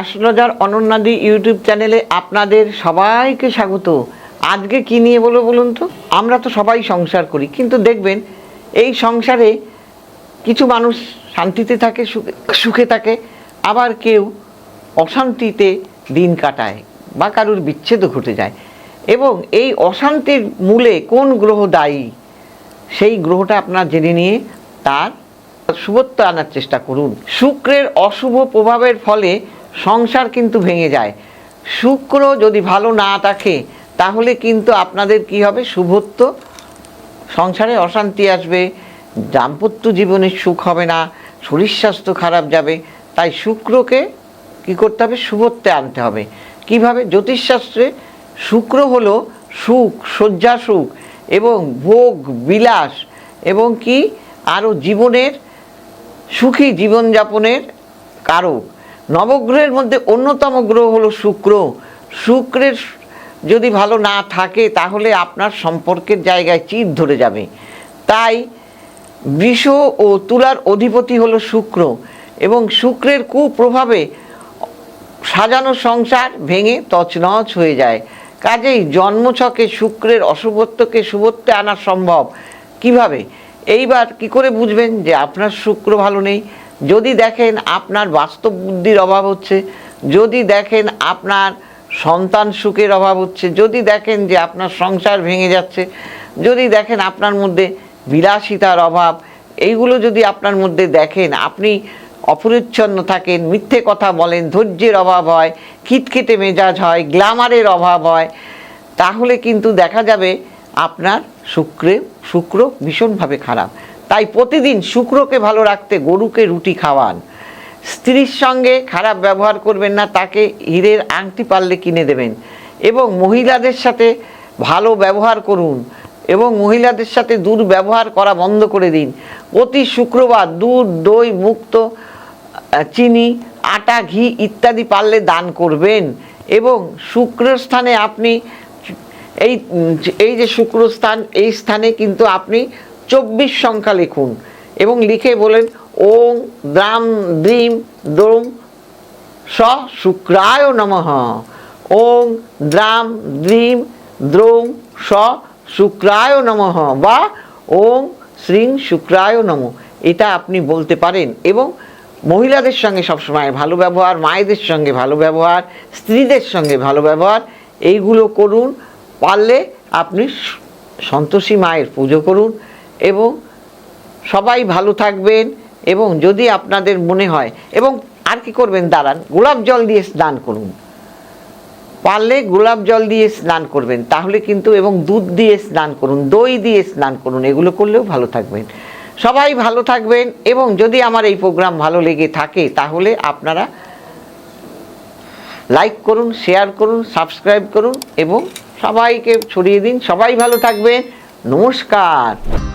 Astrologer অনন্যাদি YouTube চ্যানেলে আপনাদের সবাইকে স্বাগত। আজকে কি নিয়ে বলব বলুন তো? আমরা তো সবাই সংসার করি, কিন্তু দেখবেন এই সংসারে কিছু মানুষ শান্তিতে থাকে, সুখে সুখে থাকে, আবার কেউ অশান্তিতে দিন কাটায় বা কারুর বিচ্ছেদও ঘটে যায়। এবং এই অশান্তির মূলে কোন গ্রহ দায়ী, সেই গ্রহটা আপনার জেনে নিয়ে তার শুভত্ব আনার চেষ্টা করুন। শুক্রের অশুভ প্রভাবের ফলে সংসার কিন্তু ভেঙে যায়। শুক্র যদি ভালো না থাকে, তাহলে কিন্তু আপনাদের কি হবে? শুভত্ব। সংসারে অশান্তি আসবে, দাম্পত্য জীবনে সুখ হবে না, শরীর স্বাস্থ্য খারাপ যাবে। তাই শুক্রকে কি করতে হবে? শুভত্বে আনতে হবে। কীভাবে? জ্যোতিষশাস্ত্রে শুক্র হলো সুখ, শয্যা সুখ এবং ভোগ, বিলাস এবং কি? আরও জীবনের, সুখী জীবনযাপনের কারক। নবগ্রহের মধ্যে অন্যতম গ্রহ হলো শুক্র। শুক্রের যদি ভালো না থাকে, তাহলে আপনার সম্পর্কের জায়গায় চির ধরে যাবে। তাই বৃষ ও তুলার অধিপতি হলো শুক্র এবং শুক্রের কুপ্রভাবে সাজানো সংসার ভেঙে তছনছ হয়ে যায়। কাজেই জন্মছকে শুক্রের অশুভত্বকে শুভত্বে আনা সম্ভব। কীভাবে? এইবার কি করে বুঝবেন যে আপনার শুক্র ভালো নেই? যদি দেখেন আপনার বাস্তব বুদ্ধির অভাব হচ্ছে, যদি দেখেন আপনার সন্তান সুখের অভাব হচ্ছে, যদি দেখেন যে আপনার সংসার ভেঙে যাচ্ছে, যদি দেখেন আপনার মধ্যে বিলাসিতার অভাব, এইগুলো যদি আপনার মধ্যে দেখেন, আপনি অপরিচ্ছন্ন থাকেন, মিথ্যে কথা বলেন, ধৈর্যের অভাব হয়, খিটখিটে মেজাজ হয় গ্ল্যামারের অভাব হয়, তাহলে কিন্তু দেখা যাবে আপনার শুক্রে, শুক্র ভীষণভাবে খারাপ। তাই প্রতিদিন শুক্রকে ভালো রাখতে গরুকে রুটি খাওয়ান। স্ত্রীর সঙ্গে খারাপ ব্যবহার করবেন না, তাকে হীরের আংটি পারলে কিনে দেবেন এবং মহিলাদের সাথে ভালো ব্যবহার করুন এবং মহিলাদের সাথে দুর্ব্যবহার করা বন্ধ করে দিন। প্রতি শুক্রবার দুধ, দই, মুক্ত চিনি, আটা, ঘি ইত্যাদি পারলে দান করবেন এবং শুক্রের স্থানে আপনি এই এই যে শুক্রস্থান, এই স্থানে কিন্তু আপনি চব্বিশ সংখ্যা লিখুন এবং লিখে বলেন, ওং দ্রাম দ্রিম দ্রোম স শুক্রায় নমঃ। ওং দ্রাম দ্রিম দ্রোম স শুক্রায় নমঃ বা ওং শ্রীং শুক্রায় নম। এটা আপনি বলতে পারেন এবং মহিলাদের সঙ্গে সবসময় ভালো ব্যবহার, মায়েদের সঙ্গে ভালো ব্যবহার, স্ত্রীদের সঙ্গে ভালো ব্যবহার, এইগুলো করুন, পারলে আপনি সন্তোষী মায়ের পুজো করুন। এবং সবাই ভালো থাকবেন এবং যদি আপনাদের মনে হয় এবং আর কি করবেন, দাঁড়ান, গোলাপ জল দিয়ে স্নান করুন। পারলে গোলাপ জল দিয়ে স্নান করবেন, তাহলে কিন্তু এবং দুধ দিয়ে স্নান করুন, দই দিয়ে স্নান করুন, এগুলো করলেও ভালো থাকবেন। সবাই ভালো থাকবেন এবং যদি আমার এই প্রোগ্রাম ভালো লেগে থাকে, তাহলে আপনারা লাইক করুন, শেয়ার করুন, সাবস্ক্রাইব করুন এবং সবাইকে ছড়িয়ে দিন। সবাই ভালো থাকবেন। নমস্কার।